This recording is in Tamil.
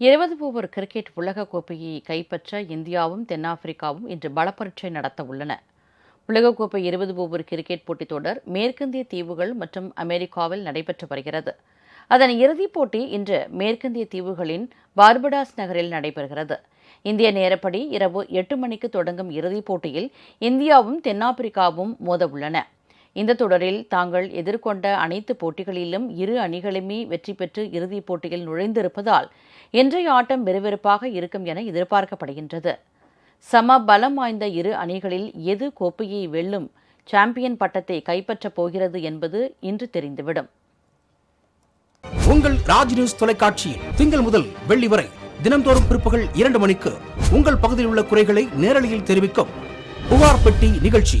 இருபது ஓவர் கிரிக்கெட் உலகக் கோப்பையை கைப்பற்ற இந்தியாவும் தென்னாப்பிரிக்காவும் இன்று பலப்பரீட்சை நடத்த உள்ளன. உலகக்கோப்பை இருபது ஓவர் கிரிக்கெட் போட்டித் தொடர் மேற்கிந்திய தீவுகள் மற்றும் அமெரிக்காவில் நடைபெற்று வருகிறது. அதன் இறுதிப் போட்டி இன்று மேற்கிந்திய தீவுகளின் பார்படாஸ் நகரில் நடைபெறுகிறது. இந்திய நேரப்படி இரவு எட்டு மணிக்கு தொடங்கும் இறுதிப் போட்டியில் இந்தியாவும் தென்னாப்பிரிக்காவும் மோத உள்ளன இந்த தொடரில் தாங்கள் எதிர்கொண்ட அனைத்து போட்டிகளிலும் இரு அணிகளுமே வெற்றி பெற்று இறுதிப் போட்டியில் நுழைந்திருப்பதால் இன்றைய ஆட்டம் விறுவிறுப்பாக இருக்கும் என எதிர்பார்க்கப்படுகின்றது. சம பலம் வாய்ந்த இரு அணிகளில் எது கோப்பையை வெல்லும் சாம்பியன் பட்டத்தை கைப்பற்றப் போகிறது என்பது இன்று தெரிந்துவிடும். உங்கள் ராஜ் நியூஸ் தொலைக்காட்சியில் திங்கள் முதல் வெள்ளி வரை தினந்தோறும் பிற்பகல் இரண்டு மணிக்கு உங்கள் பகுதியில் உள்ள குறைகளை நேரலையில் தெரிவிக்கும் புகார் பெட்டி நிகழ்ச்சி.